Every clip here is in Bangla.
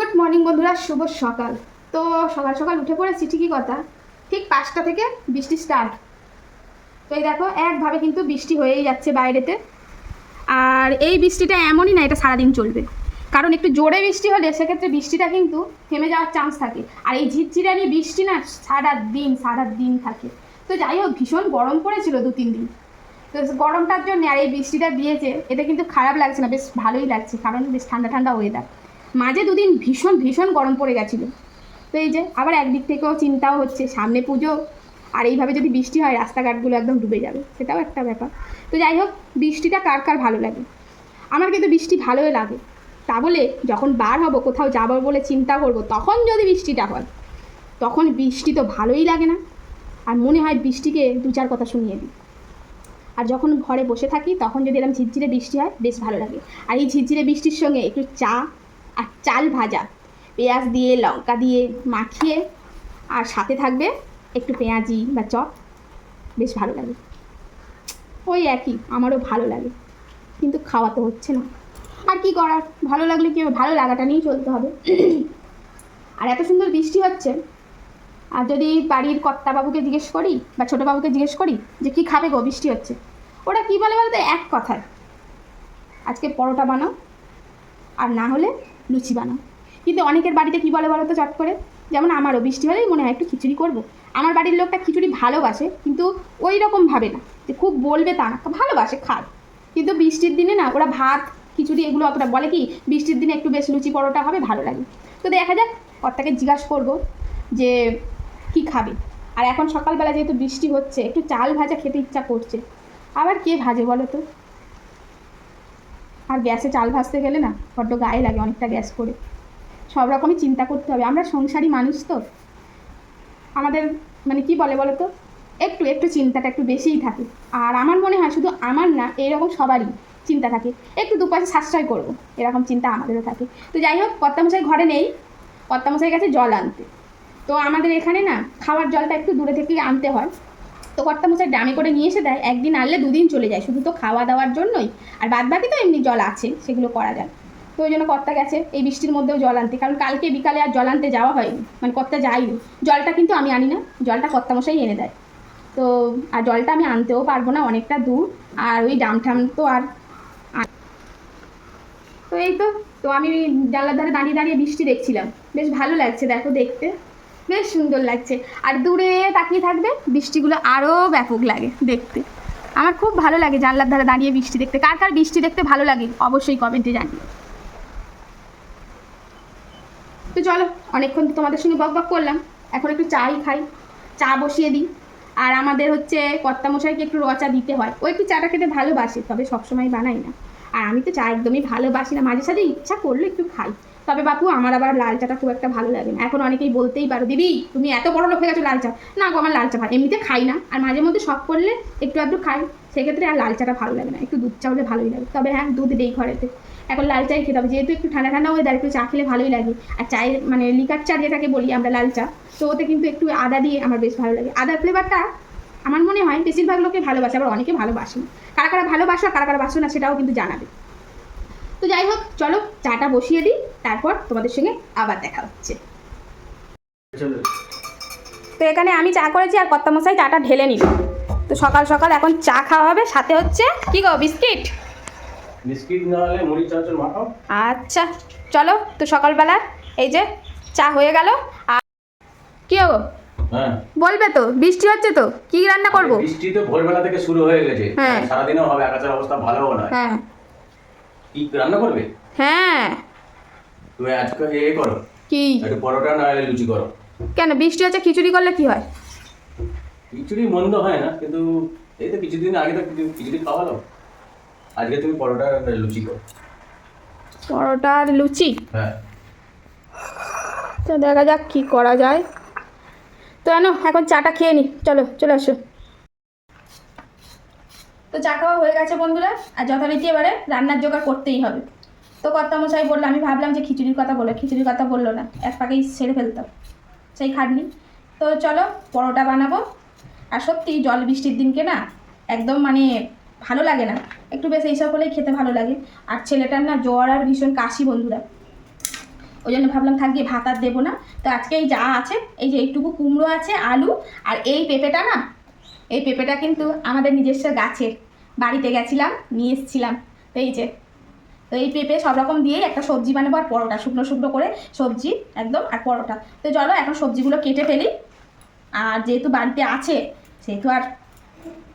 গুড মর্নিং বন্ধুরা, শুভ সকাল। তো সকাল সকাল উঠে পড়েছি, ঠিকই কথা। ঠিক পাঁচটা থেকে বৃষ্টি স্টার্ট তো এই দেখো, একভাবে কিন্তু বৃষ্টি হয়েই যাচ্ছে বাইরেতে। আর এই বৃষ্টিটা এমনই না, এটা সারাদিন চলবে। কারণ একটু জোরে বৃষ্টি হলে সেক্ষেত্রে বৃষ্টিটা কিন্তু থেমে যাওয়ার চান্স থাকে। আর এই ঝিরঝিরানি বৃষ্টি না সারা দিন সারা দিন থাকে। তো যাই হোক, ভীষণ গরম পড়েছিল দু, তিন দিন। তো গরমটার জন্য আর এই বৃষ্টিটা দিয়েছে এটা কিন্তু খারাপ লাগছে না, বেশ ভালোই লাগছে। কারণ বেশ ঠান্ডা ঠান্ডা ওয়েদার মাঝে দুদিন ভীষণ ভীষণ গরম পড়ে গেছিল। তো এই যে আবার একদিক থেকেও চিন্তাও হচ্ছে, সামনে পুজো, আর এইভাবে যদি বৃষ্টি হয়, রাস্তাঘাটগুলো একদম ডুবে যাবে, সেটাও একটা ব্যাপার। তো যাই হোক, বৃষ্টিটা কার কার ভালো লাগে? আমার কিন্তু বৃষ্টি ভালোই লাগে। তা বলে যখন বার হব, কোথাও যাব বলে চিন্তা করব, তখন যদি বৃষ্টিটা হয়, তখন বৃষ্টি তো ভালোই লাগে না। আর মনে হয় বৃষ্টিকে দু চার কথা শুনিয়ে দিই। আর যখন ঘরে বসে থাকি, তখন যদি এরকম ঝিরঝিরে বৃষ্টি হয়, বেশ ভালো লাগে। আর এই ঝিরঝিরে বৃষ্টির সঙ্গে একটু চা আর চাল ভাজা। পেঁয়াজ দিয়ে, লঙ্কা দিয়ে মাখিয়ে আর সাথে থাকবে একটু পেঁয়াজি বা চপ। বেশ ভালো লাগে। ওই একই, আমারও ভালো লাগে। কিন্তু খাওয়া তো হচ্ছে না। আর কি করার? ভালো লাগলে কি? ভালো লাগাটা নিয়েই চলতে হবে। আর এত সুন্দর বৃষ্টি হচ্ছে। আর যদি বাড়ির কর্তাবাবুকে জিজ্ঞেস করি বা ছোটো বাবুকে জিজ্ঞেস করি যে কি খাবে গো বৃষ্টি হচ্ছে? ওরা কি বলে বলতে? এক কথায়। আজকে পরোটা বানাও। আর না হলে লুচি বানাও কিন্তু অনেকের বাড়িতে কি বলে বলো তো চট করে? যেমন আমারও, বৃষ্টি হলেই মনে হয় একটু খিচুড়ি করব। আমার বাড়ির লোকটা খিচুড়ি ভালোবাসে, কিন্তু ওই রকম ভাবে না। যে খুব বলবে তা না ভালোবাসে, খায়। কিন্তু বৃষ্টির দিনে না, ওরা ভাত, খিচুড়ি এগুলো অতটা বলে কি, বৃষ্টির দিনে একটু বেশ লুচি পরোটা হবে, ভালো লাগে। তো দেখা যাক, কর্তাকে জিজ্ঞাসা করব যে, কি খাবে? আর এখন সকালবেলা যেহেতু বৃষ্টি হচ্ছে, একটু চাল ভাজা খেতে ইচ্ছা করছে। আবার কে ভাজে বলো তো আর গ্যাসে চাল ভাজতে গেলে না বড্ড গায়ে লাগে, অনেকটা গ্যাস করে সব রকমই চিন্তা করতে হবে। আমরা সংসারী মানুষ তো। আমাদের মানে কি বলে বলো তো একটু একটু চিন্তাটা একটু বেশিই থাকে। আর আমার মনে হয় শুধু আমার না, এরকম সবারই চিন্তা থাকে। একটু দু পয়সা সাশ্রয় করব এরকম চিন্তা আমাদেরও থাকে। তো যাই হোক, কর্তামশাই ঘরে নেই। কর্তামশাই গেছে জল আনতে। তো আমাদের এখানে না, খাওয়ার জলটা একটু দূরে থেকেই আনতে হয়। তো কর্তামশাই ড্রামে করে নিয়ে এসে দেয়, একদিন আনলে দুদিন চলে যায়, শুধু তো খাওয়া দাওয়ার জন্যই। আর বাদ বাকি তো এমনি জল আছে, সেগুলো করা যায়। তো ওই জন্য কর্তা গেছে, এই বৃষ্টির মধ্যেও জল আনতে, কারণ কালকে বিকালে আর জল আনতে যাওয়া হয়নি। মানে কর্তা যাইনি জলটা কিন্তু আমি আনি না, জলটা কর্তা মশাই এনে দেয়। তো, আর জলটা আমি আনতেও পারব না, অনেকটা দূর। আর ওই ডাম ঠাম তো আর তো এই তো তো আমি জানলার ধারে দাঁড়িয়ে দাঁড়িয়ে বৃষ্টি দেখছিলাম। বেশ ভালো লাগছে, দেখো দেখতে। বেশ সুন্দর লাগছে। আর দূরে তাকিয়ে থাকবে, বৃষ্টিগুলো আরও ব্যাপক লাগে দেখতে। আমার খুব ভালো লাগে জানলার ধারে দাঁড়িয়ে বৃষ্টি দেখতে। কার কার বৃষ্টি দেখতে ভালো লাগে অবশ্যই কমেন্টে জানিয়ে তো চলো, অনেকক্ষণ তো তোমাদের সঙ্গে বক বক করলাম। এখন একটু চাই খাই, চা বসিয়ে দিই। আর আমাদের হচ্ছে কর্তামশাইকে একটু রচা দিতে হয়। ও একটু চাটা খেতে ভালোবাসে, তবে সবসময় বানাই না। আর আমি তো চা একদমই ভালোবাসি না। মাঝে সাঝে ইচ্ছা করলে একটু খাই। তবে বাপু, আমার আবার লাল চাটা খুব একটা ভালো লাগে না। এখন অনেকেই বলতেই পারো, দিদি, তুমি এত বড় লোক হয়ে গেছো লাল চা। না গো, আমার লাল চা ভাই এমনিতে খাই না। আর মাঝে মধ্যে শখ করলে একটু একটু খাই। সেক্ষেত্রে আর লাল চাটা ভালো লাগে না। একটু দুধ চা হলে ভালোই লাগে। তবে হ্যাঁ দুধ দেই ঘরেতে। এখন লাল চাই খেতে হবে। যেহেতু একটু ঠান্ডা ঠান্ডা ওয়েদার একটু চা খেলে ভালোই লাগে। আর চায়ের মানে লিকার চা যেটাকে বলি আমরা লাল চা, তো ওতে কিন্তু একটু আদা দিয়ে আমার বেশ ভালো লাগে। আদার ফ্লেভারটা আমার মনে হয় বেশিরভাগ লোকে ভালোবাসে, আবার অনেকে ভালোবাসে না। কারা কারা ভালোবাসো আর কারা কারা বাসো না, সেটাও কিন্তু জানাবে। তো যাই হোক চলো চাটা বসিয়ে দিই তারপর তোমাদের সঙ্গে আবার দেখা হচ্ছে। তো এখানে আমি চা করেছি আর কর্তা কর্তামশাই চাটা ঢেলে নিল। তো সকাল সকাল এখন চা খাওয়া হবে সাথে হচ্ছে কি গো বিস্কিট? বিস্কিট না হলে মুড়ি চানাচুর মাখাও। আচ্ছা চলো তো সকালবেলা এই যে চা হয়ে গেল আর কি হব হ্যাঁ। বলবে তো বৃষ্টি হচ্ছে তো কি রান্না করব? বৃষ্টি তো ভোরবেলা থেকে শুরু হয়ে গেছে। হ্যাঁ। সারাদিনও হবে আকাশের অবস্থা ভালোও নয়। হ্যাঁ। কি রান্না করবে? হ্যাঁ। তুমি আজকে এ করো। কি? একটু পরোটা না হলে লুচি করো। কেন বৃষ্টি হচ্ছে খিচুড়ি করলে কি হয়? খিচুড়ি মন্দ হয় না কিন্তু এই তো কিছুদিন আগে তো খিচুড়ি খাওয়ালো আজকে তুমি পরোটা আর লুচি করো। পরোটা আর লুচি? হ্যাঁ। তো দেখা যাক কি করা যায়। তো জানো এখন চাটা খেয়ে নি। চলো চলে আসো। তো চা খাওয়া হয়ে গেছে বন্ধুরা, আর যথারীতি এবারে রান্নার জোগাড় করতেই হবে। তো কর্তামশাই বলল, আমি ভাবলাম যে খিচুড়ির কথা বলে, খিচুড়ির কথা বলল না, এক পাকেই সেরে ফেলতাম, সেই খাটনি। তো চলো পরোটা বানাবো। আর সত্যি জল বৃষ্টির দিনকে না একদম মানে ভালো লাগে না, একটু বেশ এইসব হলেই খেতে ভালো লাগে। আর ছেলেটার না জ্বর আর ভীষণ কাশি বন্ধুরা। ওই জন্য ভাবলাম থাকি ভাত আর দেবো না। তো আজকে এই যা আছে, এই যে এইটুকু কুমড়ো আছে, আলু, আর এই পেঁপেটা না এই পেঁপেটা কিন্তু আমাদের নিজস্ব গাছের বাড়িতে গেছিলাম, নিয়ে এসেছিলাম। এই যে, তো এই পেঁপে সব রকম দিয়েই একটা সবজি বানাবো আর পরোটা, শুকনো শুকনো করে সবজি একদম আর পরোটা। তো চলো এখন সবজিগুলো কেটে ফেলি। আর যেহেতু বাড়িতে আছে, সেহেতু আর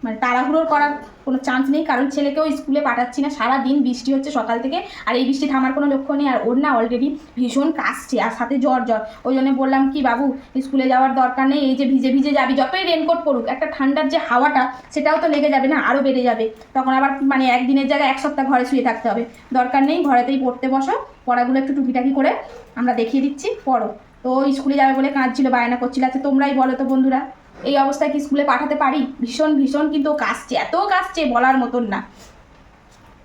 মানে তাড়াহুড়োর করার কোনো চান্স নেই, কারণ ছেলেকেও স্কুলে পাঠাচ্ছি না। সারা দিন বৃষ্টি হচ্ছে সকাল থেকে, আর এই বৃষ্টি থামার কোনো লক্ষ্য নেই। আর ওর না অলরেডি ভীষণ কাশছে, আর সাথে জ্বর জ্বর। ওই জন্য বললাম কি, বাবু, স্কুলে যাওয়ার দরকার নেই, এই যে ভিজে ভিজে যাবি, যতই রেনকোট পড়ুক, একটা ঠান্ডার যে হাওয়াটা, সেটাও তো লেগে যাবে না আরও বেড়ে যাবে। তখন আবার মানে একদিনের জায়গায় এক সপ্তাহ ঘরে শুয়ে থাকতে হবে। দরকার নেই, ঘরেতেই পড়তে বসো। পড়াগুলো একটু টুকিটাকি করে আমরা দেখিয়ে দিচ্ছি, পড়ো। তো স্কুলে যাবে বলে কাঁদছিল, বায়না করছিল। আচ্ছা তোমরাই বলো তো বন্ধুরা। এই অবস্থায় কি স্কুলে পাঠাতে পারি? ভীষণ ভীষণ, কিন্তু কাশছে, এত কাশছে বলার মতন না।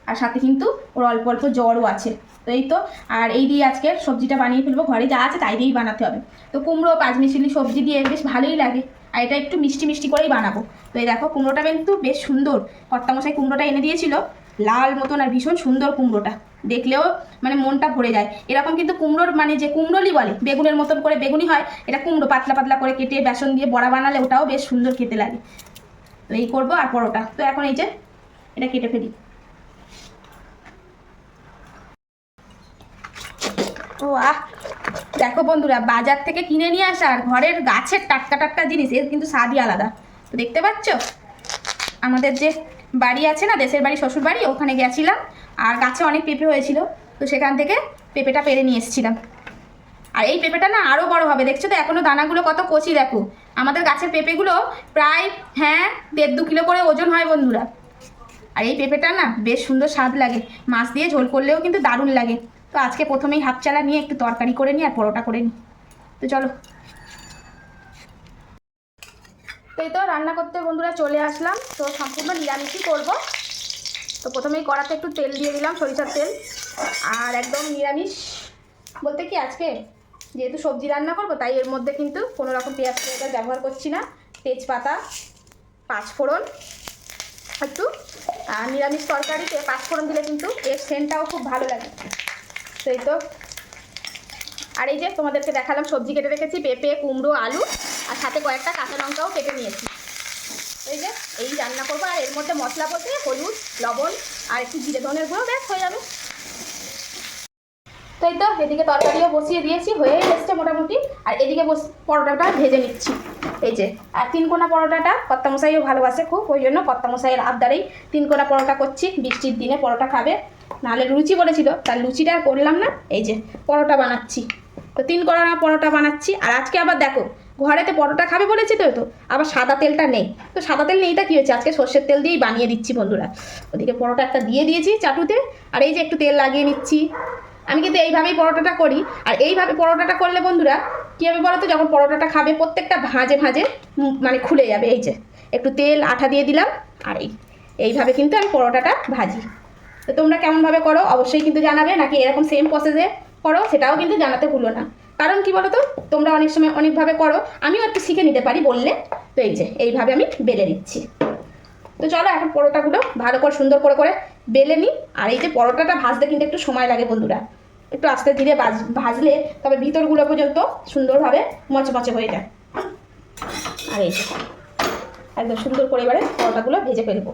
আর সাথে কিন্তু ওর অল্প অল্প জ্বরও আছে। তো এই তো, আর এই দিয়ে আজকে সবজিটা বানিয়ে ফেলব। ঘরে যা আছে তাই দিয়েই বানাতে হবে। তো কুমড়ো, পাঁচমিশালি সবজি দিয়ে বেশ ভালোই লাগে। আর এটা একটু মিষ্টি মিষ্টি করেই বানাবো। তো এই দেখো, কুমড়োটা কিন্তু বেশ সুন্দর। কর্তামশাই কুমড়োটা এনে দিয়েছিল, লাল মতন আর ভীষণ সুন্দর কুমড়োটা। দেখলেও মানে মনটা ভরে যায়। এরকম কিন্তু কুমড়োর মানে যে কুমড়োলি বলে, বেগুনের মতন করে বেগুনি হয়, এটা কুমড়ো পাতলা পাতলা করে কেটে বেসন দিয়ে বড়া বানালে ওটাও বেশ সুন্দর খেতে লাগে। তো এই করব আর পরোটা। তো এখন এই যে, এটা কেটে ফেলি। ও আহ দেখো বন্ধুরা, বাজার থেকে কিনে নিয়ে আসা আর ঘরের গাছের টাটকা টাটকা জিনিস, এর কিন্তু স্বাদই আলাদা। তো দেখতে পাচ্ছ? আমাদের যে বাড়ি আছে না, দেশের বাড়ি শ্বশুর বাড়ি ওখানে গেছিলাম। আর গাছে অনেক পেঁপে হয়েছিল, তো সেখান থেকে পেঁপেটা পেরে নিয়ে এসেছিলাম। আর এই পেঁপেটা না আরও বড় হবে। দেখছ তো এখনও দানাগুলো কত কচি দেখো। আমাদের গাছের পেঁপেগুলো প্রায় হ্যাঁ দেড় দু কিলো করে ওজন হয় বন্ধুরা। আর এই পেঁপেটা না বেশ সুন্দর স্বাদ লাগে। মাছ দিয়ে ঝোল করলেও কিন্তু দারুণ লাগে। তো আজকে প্রথমেই হাফ চালা নিয়ে একটু তরকারি করে নিই আর পরোটা করে নিই। তো চলো। তো এই তো রান্না করতে বন্ধুরা চলে আসলাম। তো সম্পূর্ণ নিরামিষই করব। তো প্রথমেই কড়াতে একটু তেল দিয়ে দিলাম, সরিষার তেল। আর একদম নিরামিষ। বলতে কি আজকে যেহেতু সবজি রান্না করব, তাই এর মধ্যে কিন্তু কোনো রকম পেঁয়াজ পেঁয়াজ ব্যবহার করছি না। তেজপাতা, পাঁচফোড়ন, একটু আর নিরামিষ তরকারিতে পাঁচফোড়ন দিলে কিন্তু এর সেন্টটাও খুব ভালো লাগে। এই তো। আর এই যে তোমাদেরকে দেখালাম, সবজি কেটে রেখেছি, পেঁপে, কুমড়ো, আলু, আর সাথে কয়েকটা কাঁচা লঙ্কাও কেটে নিয়েছি। এই যে, এই রান্না করব, আর এর মধ্যে মশলা বলতে হলুদ, লবণ, আর একটু জিরে ধনের গুঁড়ো, ব্যাস, হয়ে যাবে। তো এই তো, এদিকে তরকারিও বসিয়ে দিয়েছি হয়েই এসছে মোটামুটি। আর এদিকে বস, পরোটাটা ভেজে নিচ্ছি। এই যে, আর তিন কোনা পরোটাটা কর্তামশাইও ভালোবাসে খুব, ওই জন্য কর্তামশাইয়ের আবদারেই তিন কোনা পরোটা করছি, বৃষ্টির দিনে পরোটা খাবে। নাহলে লুচি বলেছিল, তার লুচিটা করলাম না, এই যে, পরোটা বানাচ্ছি। তো তিন কোনা পরোটা বানাচ্ছি, আর আজকে আবার দেখো ঘরেতে পরোটা খাবে বলেছি তো তো আবার সাদা তেলটা নেই। তো সাদা তেল নেইটা কী হয়েছে? আজকে সর্ষের তেল দিয়েই বানিয়ে দিচ্ছি বন্ধুরা। ওদিকে পরোটা একটা দিয়ে দিয়েছি চাটুতে, আর এই যে একটু তেল লাগিয়ে নিচ্ছি। আমি কিন্তু এইভাবেই পরোটাটা করি। আর এইভাবে পরোটাটা করলে বন্ধুরা, কী হবে বলো তো যখন পরোটাটা খাবে, প্রত্যেকটা ভাঁজে ভাঁজে মানে খুলে যাবে। এই যে, একটু তেল, আঠা দিয়ে দিলাম, আর এই, এইভাবে কিন্তু আমি পরোটাটা ভাজি। তো তোমরা কেমনভাবে করো? অবশ্যই কিন্তু জানাবে, নাকি এরকম সেম প্রসেসে করো? সেটাও কিন্তু জানাতে ভুলো না। কারণ কি বলো তো তোমরা অনেক সময় অনেকভাবে করো, আমিও একটু শিখে নিতে পারি বললে। তো এই যে, এইভাবে আমি বেলে দিচ্ছি তো চলো এখন পরোটাগুলো ভালো করে, সুন্দর করে করে বেলে নিই। আর এই যে পরোটাটা ভাজতে কিন্তু একটু সময় লাগে বন্ধুরা। একটু আস্তে ধীরে ভাজ, ভাজলে তবে ভিতরগুলো পর্যন্ত সুন্দরভাবে মচমচে হয়ে যায়। আর এই একদম সুন্দর করে এবারে পরোটাগুলো ভেজে ফেলব।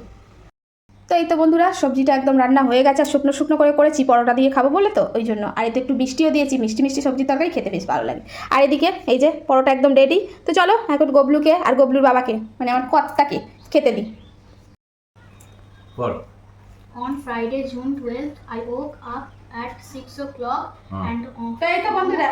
তো এই তো বন্ধুরা সবজিটা একদম রান্না হয়ে গেছে আর শুকনো শুকনো করে করেছি পরোটা দিয়ে খাব বলে তো ওই জন্য। আর এতে একটু মিষ্টিও দিয়েছি মিষ্টি মিষ্টি সবজি তরকারি খেতে বেশ ভালো লাগে। আর এদিকে এই যে পরোটা একদম রেডি তো চলো এখন গবলুকে আর গবলুর বাবাকে মানে আমার কর্তাকে খেতে দিই। বল। On Friday, June 12th, I woke up at 6 o'clock and uh, তো এই তো বন্ধুরা.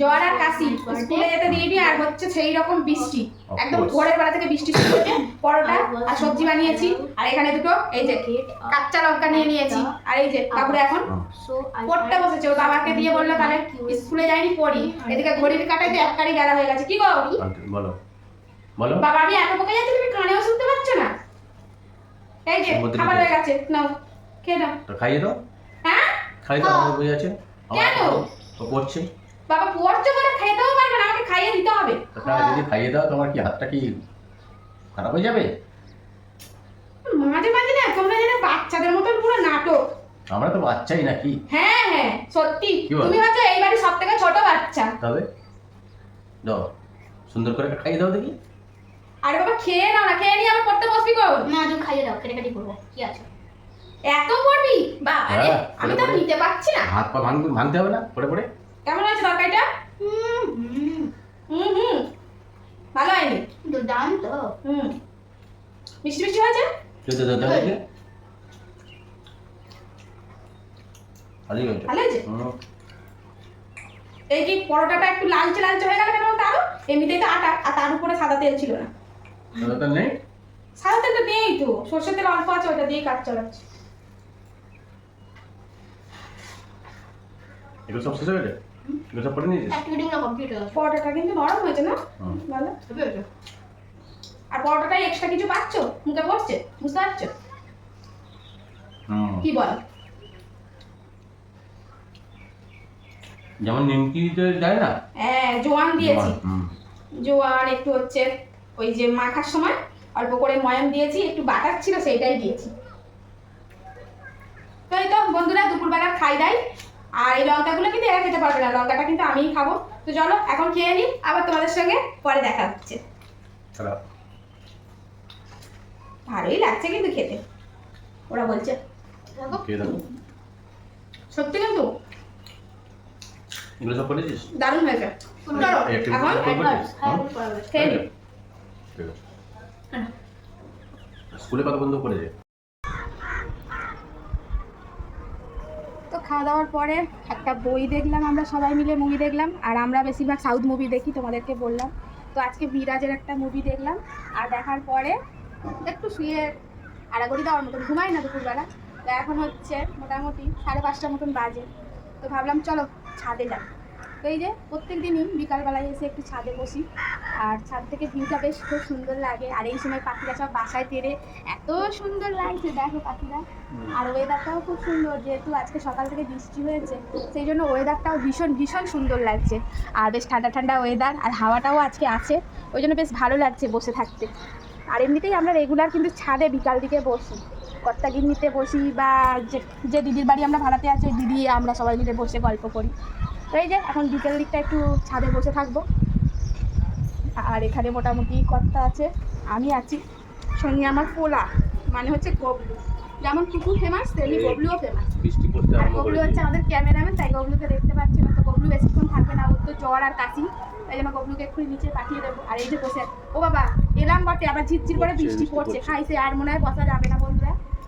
জ্বর আর কাশি। স্কুলে যেতে দিইনি আর হচ্ছে সেই রকম বৃষ্টি। একদম. ভোরের বেলা থেকে বৃষ্টি শুরু হয়েছে পরোটা আর সবজি বানিয়েছি। আর এখানে দুটো এই যে Get কাঁচা লঙ্কা নিয়ে নিয়েছি। আর এই যে বাবুরে এখন পড়তে বসেছে। ওর বাবাকে দিয়ে বলল তাহলে স্কুলে যাইনি পড়ি। এদিকে ঘড়ির কাটায় তো এক কারি গেলা হয়ে গেছে। কি গো বলো। বলো। বাবা আমি এত বকে যাচ্ছি তুমি কানেও শুনতে পাচ্ছ না? এই যে খাবার হয়ে গেছে। নাও খেয়ে নাও। খাইয়ে দাও। হ্যাঁ? খাইয়ে দাও আমার বুঝে আছে। কেন? তো পড়ছে। বাবা পড়ছে বলে খেতেও পারবে না আমাকে খাইয়ে দিতে হবে। তাহলে যদি খাইয়ে দাও তোমার কি হাতটা কি খারাপ হয়ে যাবে? মাঝে মাঝে না তোমরা যেন বাচ্চাদের মতন পুরো নাটক। আমরা তো বাচ্চাই নাকি? হ্যাঁ হ্যাঁ সত্যি। তুমি হচ্ছে এই বাড়ির সব থেকে ছোট বাচ্চা? তবে দাও সুন্দর করে খাইয়ে দাও দেখি। আরে বাবা খেয়ে নাও না খেয়ে নিয়ে আবার পড়তে বসবি গো না তুমি খাইয়ে দাও কেটে কেটে করব। কি আছে? এত পড়বি? বা আরে হ্যাঁ, আমি তো। নিতে পারছি না। হাত পা ভাঙ ভাঙতে হবে না পড়ে পড়ে। কেমন হয়েছে তরকারিটা? হুম হুম। ভালো হয়নি? দুর্দান্ত। হুম। মিষ্টি মিষ্টি হয়েছে। এই কি পরোটাটা একটু লালচে লালচে হয়ে গেল কেন আরও? এমনিতেই তো আটা আর তার উপরে সাদা তেল ছিল না। নেই? সাদা তেলটা নেই তো। সর্ষের তেল অল্প আছে ওটা দিয়ে কাজ চালাচ্ছি। এগুলো সব শেষ হয়ে গেছে? সব পড়ে নিয়েছিস? অ্যাক্টিভিটি কমপ্লিট হয়ে পরোটাটা কিন্তু নরম হয়েছে না? ভালো। আর পরোটাটাই এক্সট্রা কিছু পাচ্ছ? মুখে পড়ছে? বুঝতে পারছ? কি বল? যেমন নিমকিতে যায় না? হ্যাঁ জোয়ান দিয়েছি। হুম। জোয়ান একটু হচ্ছে ওই যে মাখার সময় অল্প করে ময়াম দিয়েছি একটু বাটার ছিল সেইটাই দিয়েছি। তো এই তো বন্ধুরা দুপুরবেলা খাই দাই আর এই লঙ্কাগুলো কিন্তু এরা খেতে পারবে না। লঙ্কাটা কিন্তু আমিই খাব। তো চলো এখন খেয়ে নিই আবার তোমাদের সঙ্গে পরে দেখা হচ্ছে। ভালোই লাগছে কিন্তু খেতে। ওরা বলছে সত্যি কিন্তু? এগুলো সব পড়েছিস দারুণ হয়েছে। চলো এখন? হ্যাঁ খেয়ে নিই। স্কুলে কত বন্ধু করেছে? খাওয়া দাওয়ার পরে একটা বই দেখলাম, আমরা সবাই মিলে মুভি দেখলাম, আর আমরা বেশিরভাগ সাউথ মুভি দেখি, তোমাদেরকে বললাম। তো আজকে বিরাজের একটা মুভি দেখলাম, আর দেখার পরে একটু শুয়ে আড়াগড়ি দেওয়ার মতন, ঘুমাই না দুপুরবেলা। তো এখন হচ্ছে মোটামুটি সাড়ে পাঁচটার মতন বাজে। তো ভাবলাম, চলো ছাদে যাই। তো এই যে প্রত্যেক দিনই বিকালবেলায় এসে একটু ছাদে বসি। আর ছাদ থেকে ভিউটা বেশ খুব সুন্দর লাগে। আর এই সময় পাখিরা সব বাসায় তেরে এত সুন্দর লাগছে। দেখো পাখিরা। আর ওয়েদারটাও খুব সুন্দর। যেহেতু আজকে সকাল থেকে বৃষ্টি হয়েছে, সেই জন্য ওয়েদারটাও ভীষণ ভীষণ সুন্দর লাগছে। আর বেশ ঠান্ডা ঠান্ডা ওয়েদার আর হাওয়াটাও আজকে আছে। ওই জন্য বেশ ভালো লাগছে বসে থাকতে। আর এমনিতেই আমরা রেগুলার কিন্তু ছাদে বিকাল দিকে বসি। কর্তা গিন্নিতে বসি বা যে যে দিদির বাড়ি আমরা ভাড়াতে আছি, ওই দিদি, আমরা সবাই মিলে বসে গল্প করি। তো এই যে এখন বিকেল দিকটা একটু ছাদে বসে থাকব। আর এখানে মোটামুটি কর্তা আছে আমি আছি। সঙ্গে আমার পোলা মানে হচ্ছে গবলু। যেমন কুকুর ফেমাস তেমনি গবলুও ফেমাস আর গবলু হচ্ছে আমাদের ক্যামেরাম্যান তাই গবলুকে দেখতে পাচ্ছি না তো গবলু বেশিক্ষণ থাকবে না ওর তো জ্বর আর কাশি। তাই জন্য গবলুকে একটু নিচে পাঠিয়ে দেবো। আর এই যে বসে। ও বাবা এলাম বটে আবার ঝিরঝির করে বৃষ্টি পড়ছে। খাইছে আর মনে হয় বসা যাবে না বন্ধুরা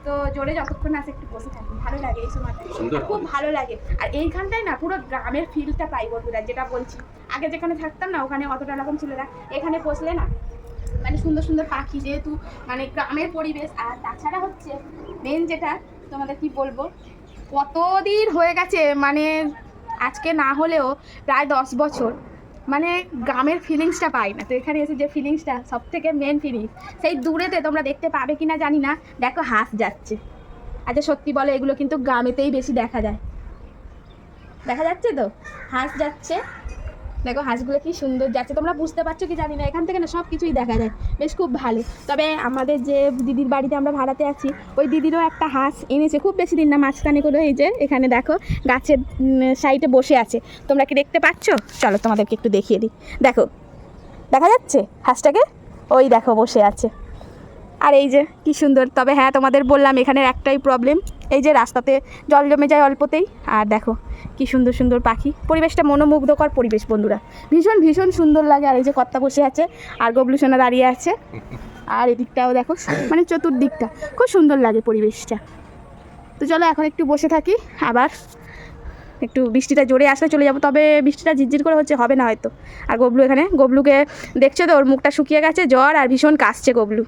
তো জোরে যতক্ষণ আছে একটু বসে থাকি। ভালো লাগে এই সুন্দর খুব ভালো লাগে। আর এইখানটায় না পুরো গ্রামের ফিলটা পাই বন্ধুরা যেটা বলছি। আগে যেখানে থাকতাম না ওখানে অতটা রকম ছিল না। এখানে বসলে না মানে সুন্দর সুন্দর পাখি যেহেতু মানে গ্রামের পরিবেশ। আর তাছাড়া হচ্ছে মেন যেটা তোমাদের কি বলব? কতদিন হয়ে গেছে মানে আজকে না হলেও প্রায় দশ বছর। মানে গ্রামের ফিলিংসটা পাই না। তো এখানে এসে যে ফিলিংসটা সব থেকে মেন ফিলিংস সেই দূরেতে তোমরা দেখতে পাবে কিনা জানি না। দেখো, হাঁস যাচ্ছে। আচ্ছা সত্যি বলে, এগুলো কিন্তু গ্রামেতেই বেশি দেখা যায়। দেখা যাচ্ছে তো? হাঁস যাচ্ছে। দেখো হাঁসগুলো কি সুন্দর যাচ্ছে। তোমরা বুঝতে পারছ কি জানি না, এখান থেকে না সব কিছুই দেখা যায়। বেশ খুব ভালো। তবে আমাদের যে দিদির বাড়িতে আমরা ভাড়াতে আছি, ওই দিদিরও একটা হাঁস এনেছে। খুব বেশি দিন না, মাঝখানে করে এই যে এখানে দেখো গাছের সাইডে বসে আছে। তোমরা কি দেখতে পাচ্ছ? চলো তোমাদেরকে একটু দেখিয়ে দিই। দেখো, দেখা যাচ্ছে হাঁসটাকে? ওই দেখো বসে আছে। আর এই যে, কি সুন্দর। তবে হ্যাঁ তোমাদের বললাম, এখানের একটাই প্রবলেম এই যে রাস্তাতে জল জমে যায় অল্পতেই। আর দেখো, কি সুন্দর সুন্দর পাখি। পরিবেশটা মনোমুগ্ধকর পরিবেশ, বন্ধুরা। ভীষণ ভীষণ সুন্দর লাগে আর এই যে কর্তা বসে আছে, আর গবলু সোনা দাঁড়িয়ে আছে। আর এদিকটাও দেখো মানে চতুর্দিকটা, খুব সুন্দর লাগে পরিবেশটা। তো চলো, এখন একটু বসে থাকি, আবার একটু বৃষ্টিটা জোরে আসলে চলে যাব। তবে বৃষ্টিটা ঝিরঝির করে হচ্ছে, হবে না হয়তো। আর গবলু এখানে, গবলুকে দেখছ তো, ওর মুখটা শুকিয়ে গেছে, জ্বর আর ভীষণ কাশছে গবলু।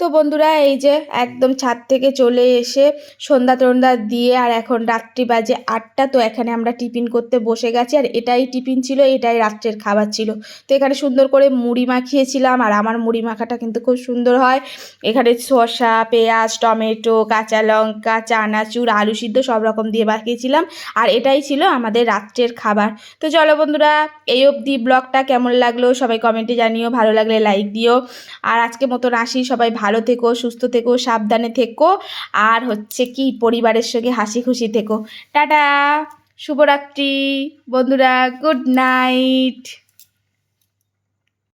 তো বন্ধুরা, এই যে একদম ছাদ থেকে চলে এসে সন্ধ্যা টন্ধ্যা দিয়ে আর এখন রাত্রি বাজে আটটা, তো এখানে আমরা টিফিন করতে বসে গেছি। আর এটাই টিফিন ছিল, এটাই রাত্রের খাবার ছিল। তো এখানে সুন্দর করে মুড়ি মাখিয়েছিলাম, আর আমার মুড়ি মাখাটা কিন্তু খুব সুন্দর হয়। এখানে শসা, পেঁয়াজ, টমেটো, কাঁচা লঙ্কা, চানাচুর, আলু সিদ্ধ সব রকম দিয়ে মাখিয়েছিলাম। আর এটাই ছিল আমাদের রাত্রের খাবার। তো চলো বন্ধুরা, এই অবধি ব্লগটা কেমন লাগল সবাই কমেন্টে জানিও, ভালো লাগলে লাইক দিও। আর আজকে মতন আসি, সবাই ভালো থেকো, সুস্থ থেকো, সাবধানে থেকো। আর হচ্ছে কি, পরিবারের সঙ্গে হাসি খুশি থেকো। টাটা, শুভরাত্রি। বন্ধুরা, গুড নাইট।